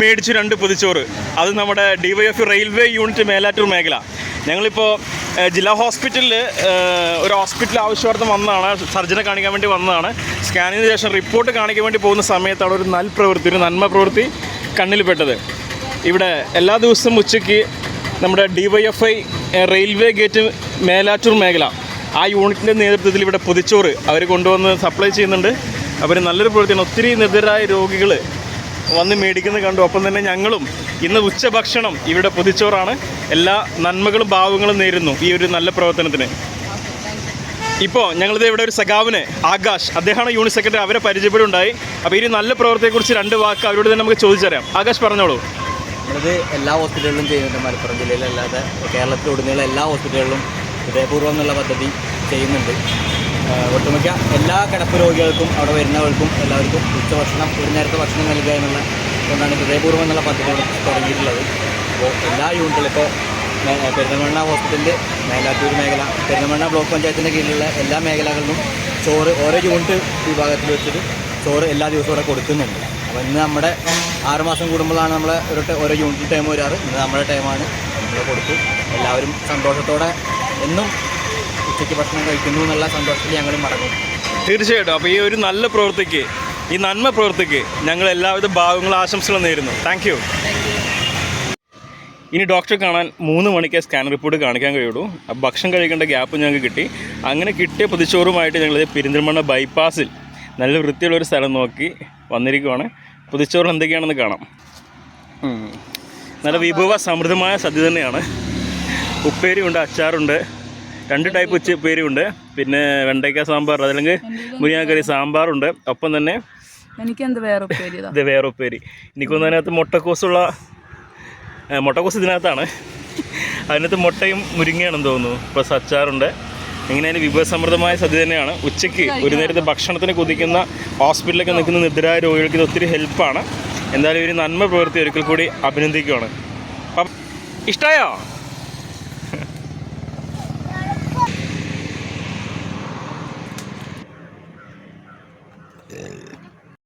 മേടിച്ചു രണ്ട് പൊതിച്ചോറ്. അത് നമ്മുടെ ഡിവൈഎഫ് റെയിൽവേ യൂണിറ്റ് മേലാറ്റൂർ മേഖല. ഞങ്ങളിപ്പോൾ ജില്ലാ ഹോസ്പിറ്റലിൽ ഒരു ഹോസ്പിറ്റൽ ആവശ്യാർത്ഥം വന്നതാണ്. സർജനെ കാണിക്കാൻ വേണ്ടി വന്നതാണ്. സ്കാനിങ്ങിന് ശേഷം റിപ്പോർട്ട് കാണിക്കാൻ വേണ്ടി പോകുന്ന സമയത്താണ് ഒരു നൽപ്രവൃത്തി ഒരു നന്മ പ്രവൃത്തി കണ്ണിൽപ്പെട്ടത്. ഇവിടെ എല്ലാ ദിവസവും ഉച്ചയ്ക്ക് നമ്മുടെ ഡിവൈഎഫ്ഐ റെയിൽവേ ഗേറ്റ് മേലാറ്റൂർ മേഖല ആ യൂണിറ്റിന്റെ നേതൃത്വത്തിൽ ഇവിടെ പൊതിച്ചോറ് അവർ കൊണ്ടുവന്ന് സപ്ലൈ ചെയ്യുന്നുണ്ട്. അവർ നല്ലൊരു പ്രവൃത്തിയാണ്. ഒത്തിരി നിർദ്ധരായ രോഗികൾ വന്ന് മേടിക്കുന്നത് കണ്ടു. ഒപ്പം തന്നെ ഞങ്ങളും ഇന്ന് ഉച്ചഭക്ഷണം ഇവിടെ പൊതിച്ചോറാണ്. എല്ലാ നന്മകളും ഭാവങ്ങളും നേരുന്നു ഈ ഒരു നല്ല പ്രവർത്തനത്തിന്. ഇപ്പോൾ ഞങ്ങളിത് ഇവിടെ ഒരു സഖാവിന് ആകാശ് അദ്ദേഹമാണ് യൂണിറ്റ് സെക്രട്ടറി. അവരെ പരിചയപ്പെടുണ്ടായി അപ്പോൾ ഈ നല്ല പ്രവർത്തനത്തെക്കുറിച്ച് രണ്ട് വാക്ക് അവരോട് തന്നെ നമുക്ക് ചോദിച്ചറിയാം. ആകാശ് പറഞ്ഞോളൂ. നമ്മളിത് എല്ലാ ഹോസ്പിറ്റലുകളിലും ചെയ്യുന്നുണ്ട്. മലപ്പുറം ജില്ലയിലല്ലാതെ കേരളത്തിലുടനീളം എല്ലാ ഹോസ്പിറ്റലുകളിലും ഹൃദയപൂർവം എന്നുള്ള പദ്ധതി ചെയ്യുന്നുണ്ട്. ഒട്ടുമിക്ക എല്ലാ കിടപ്പ് രോഗികൾക്കും അവിടെ വരുന്നവർക്കും എല്ലാവർക്കും ഉച്ചഭക്ഷണം ഒരു നേരത്തെ ഭക്ഷണം നൽകുക എന്നുള്ള കൊണ്ടാണ് ഹൃദയപൂർവം എന്നുള്ള പദ്ധതി തുടങ്ങിയിട്ടുള്ളത്. അപ്പോൾ എല്ലാ യൂണിറ്റുകളും ഇപ്പോൾ പെരുന്നമണ്ണ ഹോസ്പിറ്റലിൽ മേലാറ്റൂർ മേഖല പെരുന്നമണ്ണ ബ്ലോക്ക് പഞ്ചായത്തിന്റെ കീഴിലുള്ള എല്ലാ മേഖലകളിലും ചോറ് ഓരോ യൂണിറ്റ് വിഭാഗത്തിൽ വെച്ചിട്ട് ചോറ് എല്ലാ ദിവസവും ഇവിടെ കൊടുക്കുന്നുണ്ട്. അപ്പോൾ ഇന്ന് നമ്മുടെ ആറുമാസം കൂടുമ്പോഴാണ് നമ്മളെ ഒരു ഓരോ യൂണിറ്റ് ടൈം വരാറ്. ഇന്ന് നമ്മുടെ ടൈമാണ്. നമ്മൾ കൊടുത്തു. എല്ലാവരും സന്തോഷത്തോടെ എന്നും ഉച്ചയ്ക്ക് ഭക്ഷണം കഴിക്കുന്നു എന്നുള്ള സന്തോഷത്തിൽ ഞങ്ങൾ മടങ്ങും തീർച്ചയായിട്ടും. അപ്പോൾ ഈ ഒരു നല്ല പ്രവൃത്തിക്ക് ഈ നന്മ പ്രവൃത്തിക്ക് ഞങ്ങൾ എല്ലാവിധ ഭാഗങ്ങളും ആശംസകളും നേരുന്നു. താങ്ക് യു ഇനി ഡോക്ടറെ കാണാൻ മൂന്ന് മണിക്കേ സ്കാൻ റിപ്പോർട്ട് കാണിക്കാൻ കഴിയുള്ളൂ. ഭക്ഷണം കഴിക്കേണ്ട ഗ്യാപ്പ് ഞങ്ങൾക്ക് കിട്ടി. അങ്ങനെ കിട്ടിയ പുതിച്ചോറുമായിട്ട് ഞങ്ങൾ പെരിന്തൽമണ്ണ ബൈപ്പാസിൽ നല്ല വൃത്തിയുള്ള ഒരു സ്ഥലം നോക്കി വന്നിരിക്കുവാണ്. പുതിച്ചോറ് എന്തൊക്കെയാണെന്ന് കാണാം. നല്ല വിഭവ സമൃദ്ധമായ സദ്യ തന്നെയാണ്. ഉപ്പേരിയുണ്ട് അച്ചാറുണ്ട്. രണ്ട് ടൈപ്പ് ഉച്ച ഉപ്പേരിയുണ്ട്. പിന്നെ വെണ്ടയ്ക്ക സാമ്പാർ അതല്ലെങ്കിൽ മുരിങ്ങാക്കറി സാമ്പാറുണ്ട്. ഒപ്പം തന്നെ എനിക്കെന്ത് വേറെ ഇതാ? വേറെ ഉപ്പേരി. എനിക്കൊന്നും അതിനകത്ത് മുട്ടക്കോസുള്ള മുട്ടക്കോസ് ഇതിനകത്താണ്. അതിനകത്ത് മുട്ടയും മുരിങ്ങയാണെന്ന് തോന്നുന്നു. പ്ലസ് അച്ചാറുണ്ട് ഇങ്ങനെ അതിന് വിഭവസമൃദ്ധമായ സദ്യ തന്നെയാണ്. ഉച്ചയ്ക്ക് ഒരു നേരത്തെ ഭക്ഷണത്തിന് കുതിക്കുന്ന ഹോസ്പിറ്റലിലൊക്കെ നിൽക്കുന്ന നിദ്രായ രോഗികൾക്ക് ഇത് ഒത്തിരി ഹെൽപ്പാണ്. എന്തായാലും ഒരു നന്മ പ്രവൃത്തി ഒരിക്കൽ കൂടി അഭിനന്ദിക്കുകയാണ്. അപ്പം ഇഷ്ടമായോ Hey.